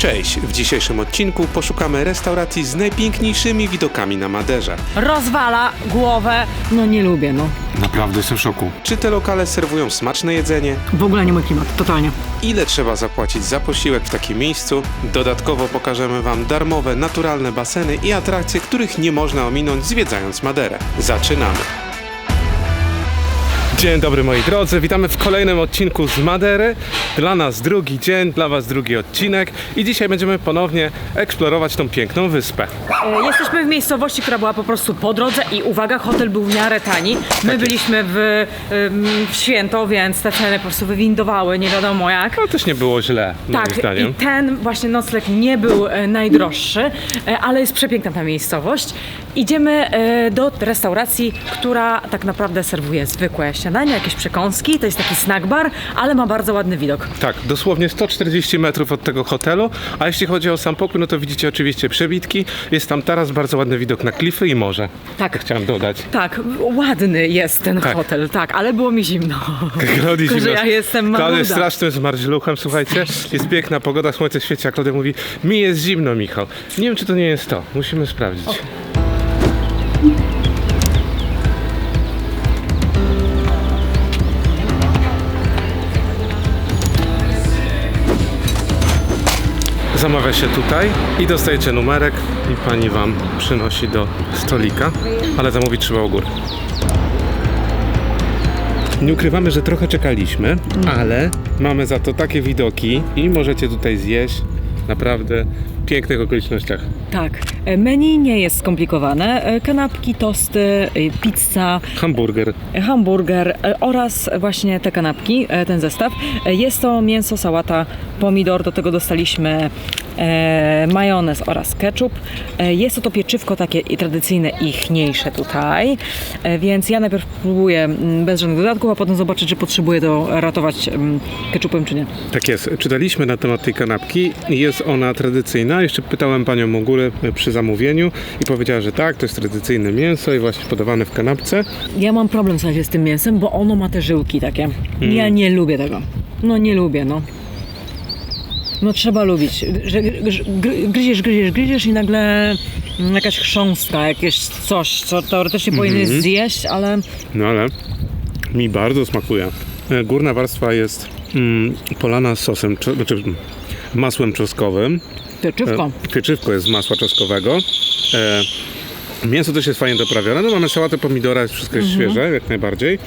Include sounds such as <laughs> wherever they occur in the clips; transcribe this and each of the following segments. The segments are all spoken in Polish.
Cześć! W dzisiejszym odcinku poszukamy restauracji z najpiękniejszymi widokami na Maderze. rozwala głowę. No nie lubię, no. Naprawdę jestem w szoku. Czy te lokale serwują smaczne jedzenie? W ogóle nie mój klimat, totalnie. Ile trzeba zapłacić za posiłek w takim miejscu? Dodatkowo pokażemy Wam darmowe, naturalne baseny i atrakcje, których nie można ominąć zwiedzając Maderę. Zaczynamy! Dzień dobry moi drodzy, witamy w kolejnym odcinku z Madery. Dla nas drugi dzień, dla Was drugi odcinek i dzisiaj będziemy ponownie eksplorować tą piękną wyspę. E, Jesteśmy w miejscowości, która była po prostu po drodze i uwaga, hotel był w miarę tani. My byliśmy w, w święto, więc te ceny po prostu wywindowały, nie wiadomo jak. No też nie było źle, moim Tak, zdaniem. i ten właśnie nocleg nie był e, najdroższy, e, ale jest przepiękna ta miejscowość. Idziemy e, do restauracji, która tak naprawdę serwuje zwykłe śniadanie, jakieś przekąski. To jest taki snack bar, ale ma bardzo ładny widok. Tak, dosłownie 140 metrów od tego hotelu, a jeśli chodzi o sam pokój, no to widzicie oczywiście przebitki. Jest tam teraz bardzo ładny widok na klify i morze. Tak. Chciałem dodać. Tak, ładny jest ten Tak. hotel, tak, ale było mi zimno. <laughs> Klaudia Tylko, że ja jestem Klaudia jest strasznym zmarzluchem, słuchajcie. Jest piękna pogoda, słońce świeci, a Klaudia mówi, mi jest zimno, Michał. Nie wiem, czy to nie jest to. Musimy sprawdzić. Zamawia się tutaj i dostajecie numerek i pani wam przynosi do stolika, ale zamówić trzeba u góry. Nie ukrywamy, że trochę czekaliśmy, ale mamy za to takie widoki i możecie tutaj zjeść naprawdę pięknych okolicznościach. Tak, e, menu nie jest skomplikowane. E, Kanapki, tosty, e, pizza, Hamburger. hamburger oraz właśnie te kanapki, ten zestaw. Jest to mięso, sałata, pomidor, do tego dostaliśmy majonez oraz ketchup. Jest to to pieczywko takie i tradycyjne, ichniejsze tutaj, e, więc ja najpierw próbuję mm, bez żadnych dodatków, a potem zobaczę, czy potrzebuję to ratować mm, ketchupem, czy nie. Tak jest. Czytaliśmy na temat tej kanapki. Jest ona tradycyjna. Jeszcze pytałem panią o górę przy zamówieniu i powiedziała, że tak, to jest tradycyjne mięso i właśnie podawane w kanapce. Ja mam problem słuchajcie, z tym mięsem, bo ono ma te żyłki takie. Ja nie lubię tego. No nie lubię, no. No trzeba lubić, że gr- gr- gryziesz, gryziesz, gryziesz i nagle mm, jakaś chrząstka, jakieś coś, co teoretycznie powinieneś zjeść, ale No ale mi bardzo smakuje. E, Górna warstwa jest mm, polana sosem, znaczy mm, masłem czosnkowym. Pieczywko. Pieczywko jest z masła czosnkowego. E, mięso też jest fajnie doprawione. No mamy sałatę pomidora, jest wszystko jest świeże, jak najbardziej.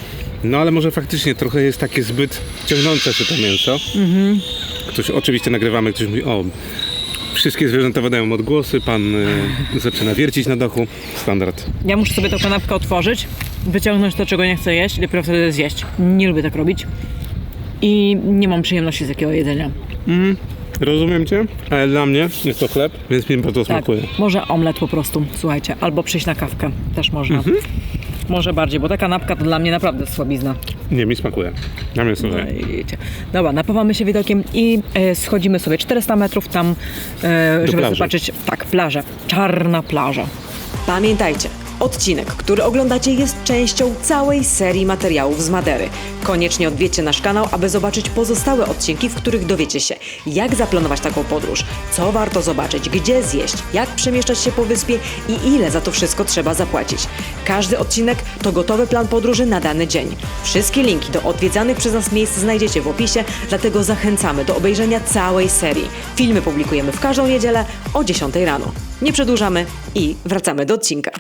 No ale może faktycznie trochę jest takie zbyt ciągnące się to mięso. Ktoś, oczywiście nagrywamy, ktoś mówi, o, wszystkie zwierzęta wydają odgłosy, pan e, zaczyna wiercić na dachu. Standard. Ja muszę sobie tę kanapkę otworzyć, wyciągnąć to, czego nie chcę jeść i dopiero wtedy zjeść. Nie lubię tak robić. I nie mam przyjemności z takiego jedzenia. Rozumiem cię, ale dla mnie jest to chleb, więc mi bardzo Tak, smakuje. może omlet po prostu, słuchajcie, albo przyjść na kawkę, też można. Może bardziej, bo ta kanapka to dla mnie naprawdę słabizna. Nie, mi smakuje. Dla mnie jest No i. Dobra, napawamy się widokiem i e, schodzimy sobie 400 metrów tam, e, żeby plaży. zobaczyć, tak, plażę, czarna plaża. Pamiętajcie, odcinek, który oglądacie jest częścią całej serii materiałów z Madery. Koniecznie odwiedźcie nasz kanał, aby zobaczyć pozostałe odcinki, w których dowiecie się, jak zaplanować taką podróż, co warto zobaczyć, gdzie zjeść, jak przemieszczać się po wyspie i ile za to wszystko trzeba zapłacić. Każdy odcinek to gotowy plan podróży na dany dzień. Wszystkie linki do odwiedzanych przez nas miejsc znajdziecie w opisie, dlatego zachęcamy do obejrzenia całej serii. Filmy publikujemy w każdą niedzielę o 10 rano. Nie przedłużamy i wracamy do odcinka.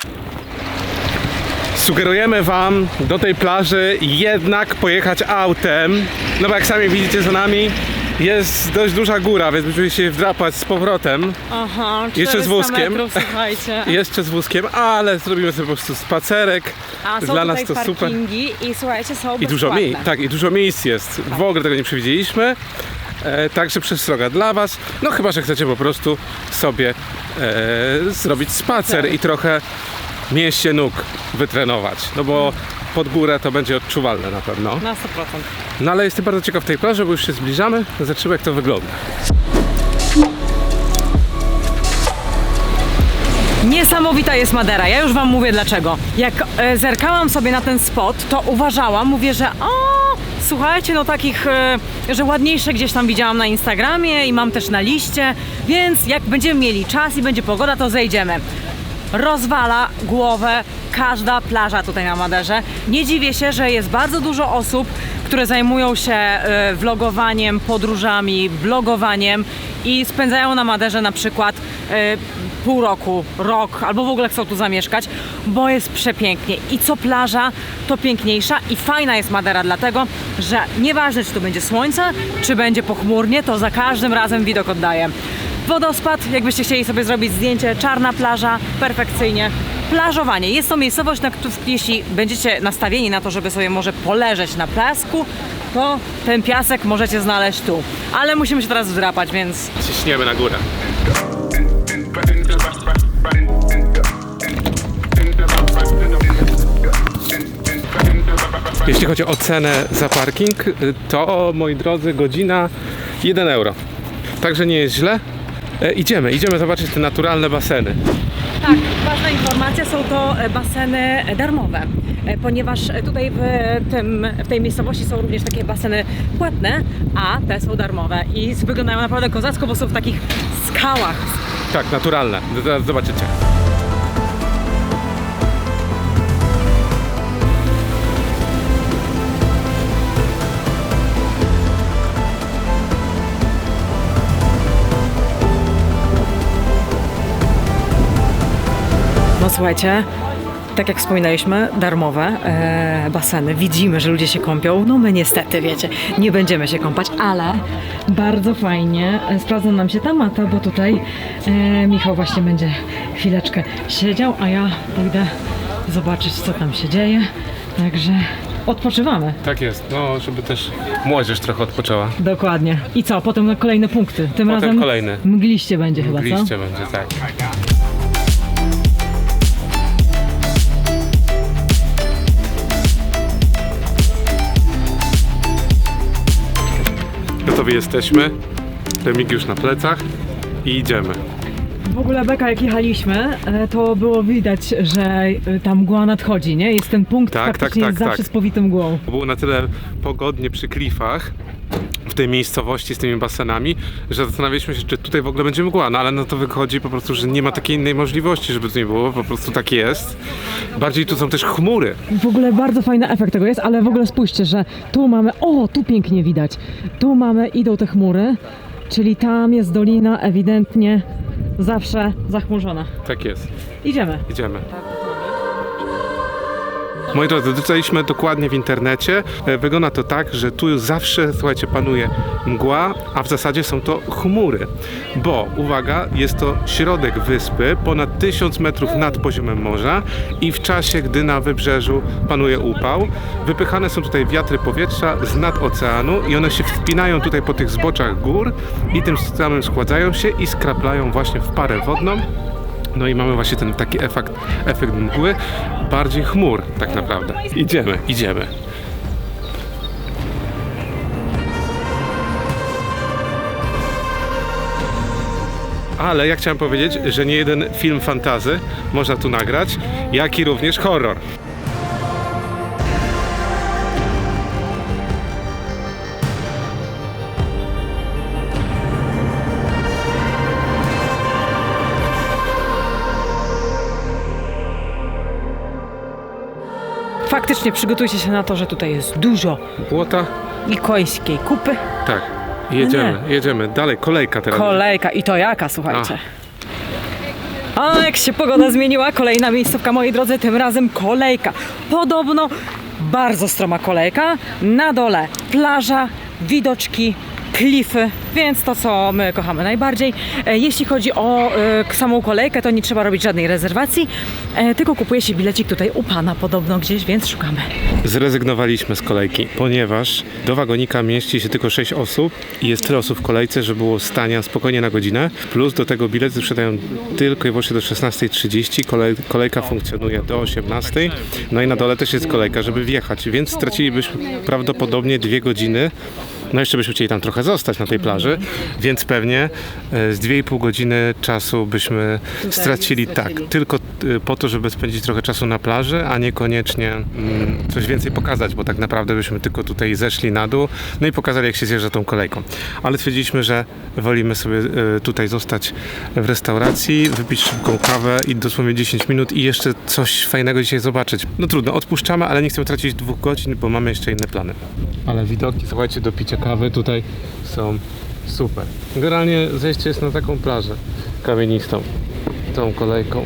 Sugerujemy wam do tej plaży jednak pojechać autem, no bo jak sami widzicie za nami jest dość duża góra, więc będziemy się wdrapać z powrotem, Aha, Jeszcze z wózkiem. metrów, słuchajcie. <laughs> jeszcze z wózkiem, ale zrobimy sobie po prostu spacerek. A są Dla nas to super. parkingi i słuchajcie, są I dużo, miejsc, tak, I dużo miejsc jest. W ogóle tego nie przewidzieliśmy. E, także przestroga dla Was. No chyba, że chcecie po prostu sobie e, zrobić spacer i trochę mięśnie nóg wytrenować. No bo pod górę to będzie odczuwalne na pewno. Na 100%. No ale jestem bardzo ciekaw tej plaży, bo już się zbliżamy. Zobaczymy jak to wygląda. Niesamowita jest Madera, ja już wam mówię dlaczego. Jak e, zerkałam sobie na ten spot, to uważałam, mówię, że o, Słuchajcie, no takich, e, że ładniejsze gdzieś tam widziałam na Instagramie i mam też na liście, więc jak będziemy mieli czas i będzie pogoda, to zejdziemy. Rozwala głowę każda plaża tutaj na Maderze. Nie dziwię się, że jest bardzo dużo osób, które zajmują się e, vlogowaniem, podróżami, blogowaniem i spędzają na Maderze na przykład e, pół roku, rok, albo w ogóle chcą tu zamieszkać, bo jest przepięknie. I co plaża, to piękniejsza i fajna jest Madera, dlatego, że nieważne, czy tu będzie słońce, czy będzie pochmurnie, to za każdym razem widok oddaje. Wodospad, jakbyście chcieli sobie zrobić zdjęcie, czarna plaża, perfekcyjnie. Plażowanie. Jest to miejscowość, na którą, jeśli będziecie nastawieni na to, żeby sobie może poleżeć na piasku, to ten piasek możecie znaleźć tu. Ale musimy się teraz wdrapać, więc Ciśniemy na górę. Jeśli chodzi o cenę za parking, to moi drodzy, godzina 1 euro. Także nie jest źle. E, idziemy, idziemy zobaczyć te naturalne baseny. Tak, ważna informacja, są to e, baseny darmowe, e, ponieważ e, tutaj w, tym, w tej miejscowości są również takie baseny płatne, a te są darmowe i wyglądają naprawdę kozacko, bo są w takich skałach. Tak, naturalne. Zaraz zobaczycie. Słuchajcie, tak jak wspominaliśmy, darmowe e, baseny. Widzimy, że ludzie się kąpią. No my niestety, wiecie, nie będziemy się kąpać, ale bardzo fajnie e, sprawdza nam się ta mata, bo tutaj e, Michał właśnie będzie chwileczkę siedział, a ja pójdę zobaczyć, co tam się dzieje. Także odpoczywamy. Tak jest, no żeby też młodzież trochę odpoczęła. Dokładnie. I co? Potem na kolejne punkty. Tym Potem razem kolejne. mgliście będzie chyba, co? Liście będzie, tak. Gotowi jesteśmy. Remigiusz na plecach i idziemy. W ogóle Beka, jak jechaliśmy, e, to było widać, że e, ta mgła nadchodzi, nie? Jest ten punkt Tak, tak, praktycznie tak, jest zawsze tak. z powitą mgłą. Było na tyle pogodnie przy klifach w tej miejscowości z tymi basenami, że zastanawialiśmy się, czy tutaj w ogóle będzie mgła, no ale no to wychodzi po prostu, że nie ma takiej innej możliwości, żeby tu nie było, po prostu tak jest. Bardziej tu są też chmury. W ogóle bardzo fajny efekt tego jest, ale w ogóle spójrzcie, że tu mamy, o, tu pięknie widać, tu mamy, idą te chmury, czyli tam jest dolina ewidentnie zawsze zachmurzona. Tak jest. Idziemy. Idziemy. Moi drodzy, dostaliśmy dokładnie w internecie. E, Wygląda to tak, że tu zawsze, słuchajcie, panuje mgła, a w zasadzie są to chmury. Bo, uwaga, jest to środek wyspy, ponad 1000 metrów nad poziomem morza i w czasie, gdy na wybrzeżu panuje upał, wypychane są tutaj wiatry powietrza z nad oceanu i one się wspinają tutaj po tych zboczach gór i tym samym składzają się i skraplają właśnie w parę wodną. No i mamy właśnie ten taki efekt, efekt mgły, bardziej chmur tak naprawdę. Idziemy, idziemy. Ale ja chciałem powiedzieć, że nie jeden film fantazy można tu nagrać, jak i również horror. Faktycznie przygotujcie się na to, że tutaj jest dużo Błota? i końskiej kupy, Tak. Jedziemy, jedziemy. Dalej, kolejka teraz. kolejka i to jaka, słuchajcie. A jak się pogoda zmieniła, kolejna miejscówka, moi drodzy, tym razem kolejka. Podobno bardzo stroma kolejka, na dole plaża, widoczki, klify, więc to, co my kochamy najbardziej. E, Jeśli chodzi o e, samą kolejkę, to nie trzeba robić żadnej rezerwacji, e, tylko kupuje się bilecik tutaj u Pana podobno gdzieś, więc szukamy. Zrezygnowaliśmy z kolejki, ponieważ do wagonika mieści się tylko 6 osób i jest tyle osób w kolejce, że było stania spokojnie na godzinę. Plus do tego bilety sprzedają tylko i wyłącznie do 16.30. Kolej, kolejka funkcjonuje do 18.00. No i na dole też jest kolejka, żeby wjechać, więc stracilibyśmy prawdopodobnie dwie godziny No jeszcze byśmy chcieli tam trochę zostać na tej plaży, więc pewnie e, z 2,5 godziny czasu byśmy stracili, tak, tylko e, po to, żeby spędzić trochę czasu na plaży, a niekoniecznie mm, coś więcej pokazać, bo tak naprawdę byśmy tylko tutaj zeszli na dół, no i pokazali jak się zjeżdża tą kolejką. Ale stwierdziliśmy, że wolimy sobie e, tutaj zostać w restauracji, wypić szybką kawę i dosłownie 10 minut i jeszcze coś fajnego dzisiaj zobaczyć. No trudno, odpuszczamy, ale nie chcemy tracić dwóch godzin, bo mamy jeszcze inne plany. Ale widoki, słuchajcie, do picia kawy tutaj są super. Generalnie zejście jest na taką plażę kamienistą, tą kolejką.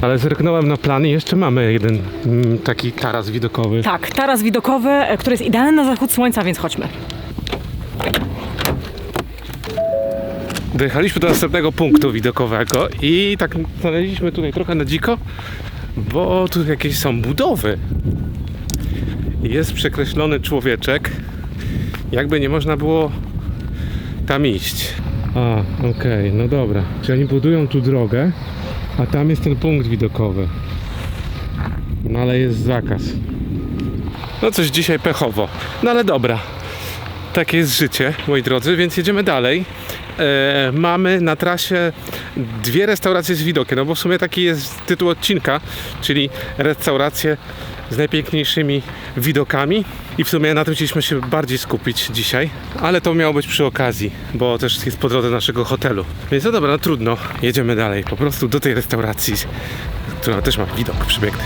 Ale zerknąłem na plan i jeszcze mamy jeden mm, taki taras widokowy. Tak, taras widokowy, e, który jest idealny na zachód słońca, więc chodźmy. Dojechaliśmy do następnego punktu widokowego i tak znaleźliśmy tutaj trochę na dziko, bo tu jakieś są budowy. Jest przekreślony człowieczek, jakby nie można było tam iść. A, okej, no dobra. Czyli oni budują tu drogę, a tam jest ten punkt widokowy. No ale jest zakaz. No coś dzisiaj pechowo. No ale dobra. Takie jest życie, moi drodzy, więc jedziemy dalej. E, mamy na trasie dwie restauracje z widokiem, no bo w sumie taki jest tytuł odcinka, czyli restauracje z najpiękniejszymi widokami i w sumie na tym chcieliśmy się bardziej skupić dzisiaj, ale to miało być przy okazji, bo też jest po drodze naszego hotelu. Więc no dobra, no trudno, jedziemy dalej, po prostu do tej restauracji, która też ma widok przepiękny.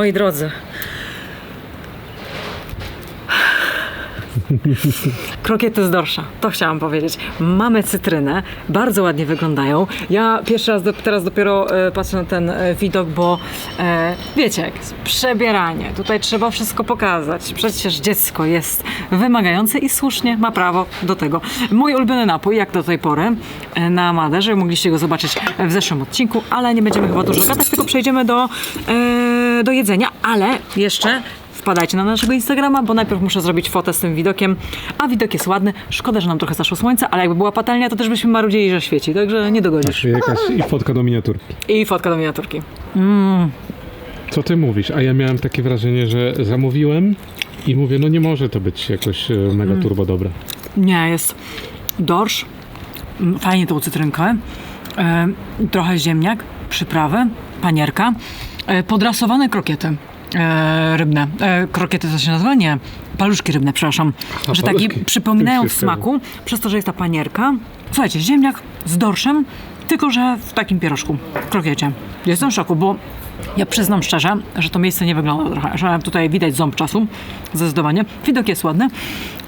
Moi drodzy. Krokiety z dorsza, to chciałam powiedzieć. Mamy cytrynę, bardzo ładnie wyglądają. Ja pierwszy raz do, teraz dopiero e, patrzę na ten e, widok, bo e, wiecie, jak jest przebieranie. Tutaj trzeba wszystko pokazać. Przecież dziecko jest wymagające i słusznie ma prawo do tego. Mój ulubiony napój, jak do tej pory, e, na Maderze. Mogliście go zobaczyć w zeszłym odcinku, ale nie będziemy chyba dużo gadać, tylko przejdziemy do, e, do jedzenia. Ale jeszcze Wpadajcie na naszego Instagrama, bo najpierw muszę zrobić fotę z tym widokiem, a widok jest ładny. Szkoda, że nam trochę zaszło słońce, ale jakby była patelnia, to też byśmy marudzili, że świeci, także nie dogodzisz. Jakaś i fotka do miniaturki. I fotka do miniaturki. Co ty mówisz? A ja miałem takie wrażenie, że zamówiłem i mówię, no nie może to być jakoś e, mega turbo dobre. Nie, jest dorsz, mm, fajnie tą cytrynkę, e, trochę ziemniak, przyprawy, panierka, e, podrasowane krokiety. E, rybne. E, krokiety to się nazywa? Nie. Paluszki rybne, przepraszam. A, że takie paluszki. przypominają w smaku, przez to, że jest ta panierka. Słuchajcie, ziemniak z dorszem, tylko że w takim pierożku, w krokiecie. Jestem w szoku, bo ja przyznam szczerze, że to miejsce nie wygląda trochę, że tutaj widać ząb czasu, zdecydowanie. Widok jest ładny,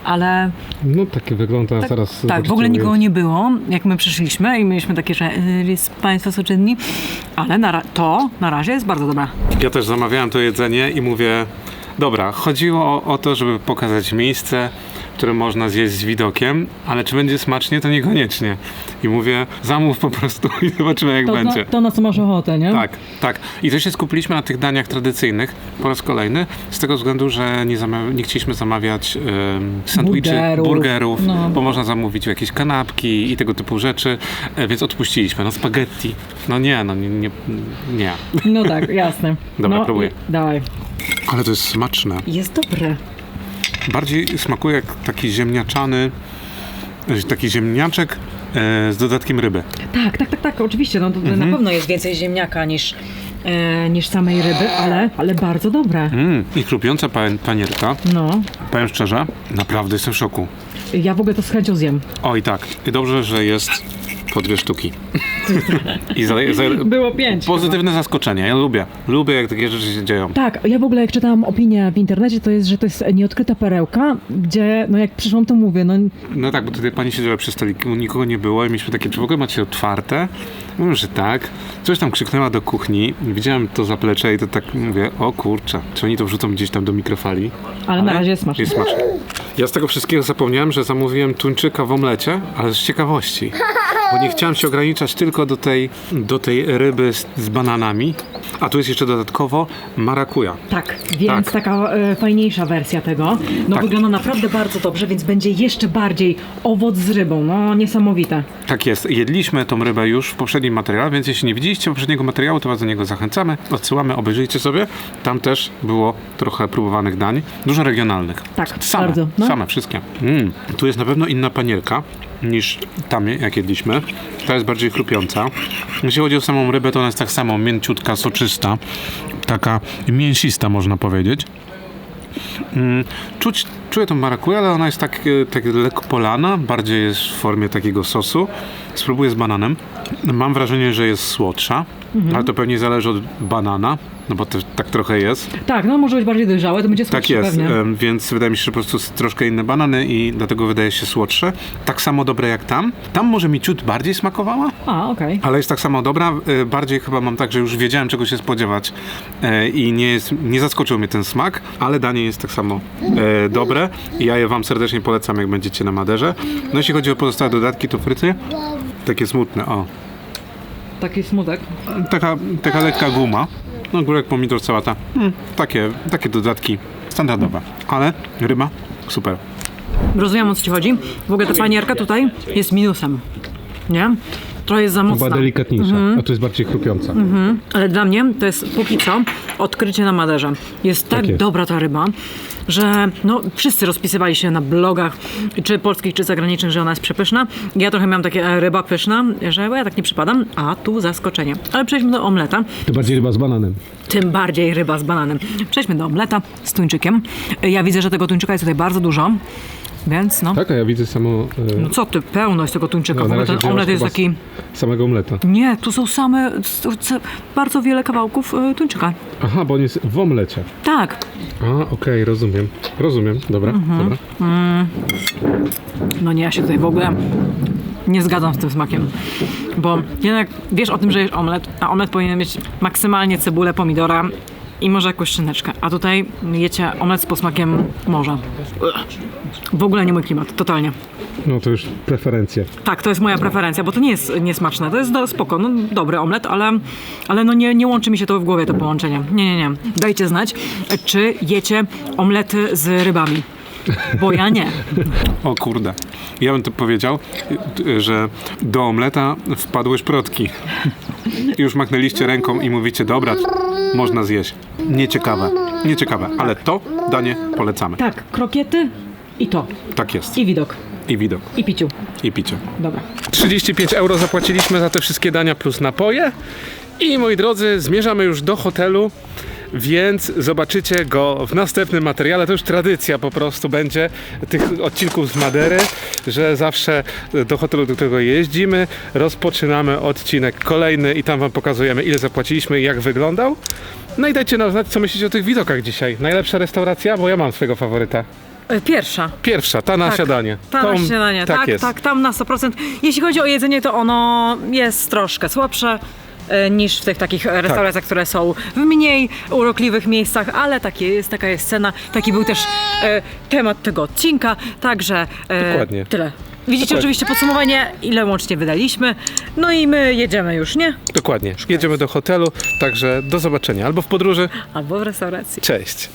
ale No takie wygląda tak, zobaczycie, w ogóle nikogo nie było, jak my przyszliśmy i mieliśmy takie, że y, jest Państwo są czynni, ale na, to na razie jest bardzo dobre. Ja też zamawiałem to jedzenie i mówię, dobra, chodziło o, o to, żeby pokazać miejsce, które można zjeść z widokiem, ale czy będzie smacznie, to niekoniecznie. I mówię, zamów po prostu <laughs> i zobaczymy jak będzie. to, na co masz ochotę, nie? Tak, tak. I też się skupiliśmy na tych daniach tradycyjnych po raz kolejny, z tego względu, że nie, nie chcieliśmy zamawiać um, sandwiczy, Burgerów. burgerów, No. bo można zamówić jakieś kanapki i tego typu rzeczy, e, więc odpuściliśmy. No spaghetti, no nie, no nie, nie. nie. No tak, jasne. <laughs> Dobra, no, próbuję. i- Dawaj. Ale to jest smaczne. Jest dobre. Bardziej smakuje jak taki ziemniaczany, e, taki ziemniaczek e, z dodatkiem ryby. Tak, tak, tak, tak, oczywiście, no Mhm. na pewno jest więcej ziemniaka niż, e, niż samej ryby, ale, ale bardzo dobre. Mm, I chrupiąca pan, panierka. No, Powiem szczerze, naprawdę jestem w szoku. ja w ogóle to z chęcią zjem. O i tak. I dobrze, że jest po dwie sztuki. <laughs> I za, za, Było pięć. pozytywne zaskoczenie. Ja lubię. Lubię, jak takie rzeczy się dzieją. Tak, ja w ogóle jak czytałam opinię w internecie, to jest, że to jest nieodkryta perełka, gdzie, no jak przyszłam, to mówię, no No tak, bo tutaj pani siedziała przy stoliku, nikogo nie było i mieliśmy takie, czy w ogóle macie otwarte? Mówię, że tak. Coś tam krzyknęła do kuchni. Widziałem to zaplecze i to tak mówię, o kurczę, czy oni to wrzucą gdzieś tam do mikrofali? Ale na razie jest smaczne. Jest. Ja z tego wszystkiego zapomniałem, że zamówiłem tuńczyka w omlecie, ale z ciekawości. Bo nie chciałem się ograniczać tylko do tej, do tej ryby z, z bananami. A tu jest jeszcze dodatkowo marakuja. Tak, więc Tak. taka e, fajniejsza wersja tego. No Tak. wygląda naprawdę bardzo dobrze, więc będzie jeszcze bardziej owoc z rybą. No niesamowite. Tak jest. Jedliśmy tą rybę już w poprzednim materiale, więc jeśli nie widzieliście poprzedniego materiału, to was do niego zachęcamy. Odsyłamy, obejrzyjcie sobie. Tam też było trochę próbowanych dań. Dużo regionalnych. Tak, same, bardzo, no. Same, wszystkie. Mm. Tu jest na pewno inna panierka niż tam, jak jedliśmy. Ta jest bardziej chrupiąca. Jeśli chodzi o samą rybę, to ona jest tak samo mięciutka, soczysta. Taka mięsista, można powiedzieć. Mm, Czuć, czuję tą marakuję, ale ona jest tak, e, tak lekko polana, bardziej jest w formie takiego sosu. Spróbuję z bananem. Mam wrażenie, że jest słodsza, Mhm. ale to pewnie zależy od banana, no bo to tak trochę jest. Tak, no może być bardziej dojrzałe, to będzie Tak słodsze jest, pewnie. więc wydaje mi się, że po prostu troszkę inne banany i dlatego wydaje się słodsze. Tak samo dobre jak tam. Tam może mi ciut bardziej smakowała, A, okej. ale jest tak samo dobra. E, Bardziej chyba mam tak, że już wiedziałem czego się spodziewać e, i nie, jest, nie zaskoczył mnie ten smak, ale danie jest tak samo e, dobre i ja je wam serdecznie polecam, jak będziecie na Maderze. No jeśli chodzi o pozostałe dodatki, to fryty takie smutne, o. Taki smutek. Taka, taka lekka guma. No górek, pomidor, sałata. Mm, takie, takie dodatki standardowe, ale ryba super. Rozumiem o co ci chodzi. W ogóle ta panierka tutaj jest minusem. Nie? Trochę jest za mocna. delikatniejsza, a tu jest bardziej chrupiąca. Ale dla mnie to jest póki co odkrycie na Maderze. Jest tak, jest. dobra ta ryba, że no, wszyscy rozpisywali się na blogach, czy polskich, czy zagranicznych, że ona jest przepyszna. Ja trochę miałam takie e, ryba pyszna, że ja tak nie przypadam, a tu zaskoczenie. Ale przejdźmy do omleta. To bardziej ryba z bananem. Tym bardziej ryba z bananem. Przejdźmy do omleta z tuńczykiem. Ja widzę, że tego tuńczyka jest tutaj bardzo dużo, więc no. Tak, a ja widzę samo No co ty, pełno jest tego tuńczyka. No, w na ogóle razie ten omlet jest chyba taki... samego omleta. Nie, tu są same, s- s- bardzo wiele kawałków e, tuńczyka. Aha, bo on jest w omlecie. Tak, A, okej, rozumiem. Rozumiem, dobra, dobra. No nie, ja się tutaj w ogóle nie zgadzam z tym smakiem. Bo jednak wiesz o tym, że jest omlet, a omlet powinien mieć maksymalnie cebulę, pomidora i może jakąś szyneczkę. A tutaj jecie omlet z posmakiem morza. Ugh. W ogóle nie mój klimat, totalnie. No to już preferencje. Tak, to jest moja preferencja, bo to nie jest niesmaczne. To jest do, spoko, no dobry omlet, ale, ale no nie, nie łączy mi się to w głowie, to połączenie. Nie, nie, nie. Dajcie znać, czy jecie omlety z rybami. Bo ja nie. O kurde. Ja bym to powiedział, że do omleta wpadły szprotki. I już machnęliście ręką i mówicie, dobra, można zjeść. Nieciekawe, nieciekawe, ale to danie polecamy. Tak, krokiety i to. Tak jest. I widok. I widok, I piciu. i picie. Dobra. 35 euro zapłaciliśmy za te wszystkie dania plus napoje. I moi drodzy, zmierzamy już do hotelu, więc zobaczycie go w następnym materiale. To już tradycja po prostu będzie tych odcinków z Madery, że zawsze do hotelu, do którego jeździmy, rozpoczynamy odcinek kolejny i tam wam pokazujemy, ile zapłaciliśmy i jak wyglądał. No i dajcie nam znać, co myślicie o tych widokach dzisiaj. Najlepsza restauracja, bo ja mam swojego faworyta. E, Pierwsza. Pierwsza, ta na Tak, śniadanie. Ta na śniadanie, Tak, tak, jest. tak, tam na 100%. Jeśli chodzi o jedzenie, to ono jest troszkę słabsze e, niż w tych takich e, restauracjach, które są w mniej urokliwych miejscach, ale takie jest, taka jest cena. Taki był też e, temat tego odcinka, także Dokładnie. tyle. Widzicie Dokładnie. oczywiście podsumowanie, ile łącznie wydaliśmy. No i my jedziemy już, nie? Dokładnie. Jedziemy do hotelu, także do zobaczenia albo w podróży. Albo w restauracji. Cześć.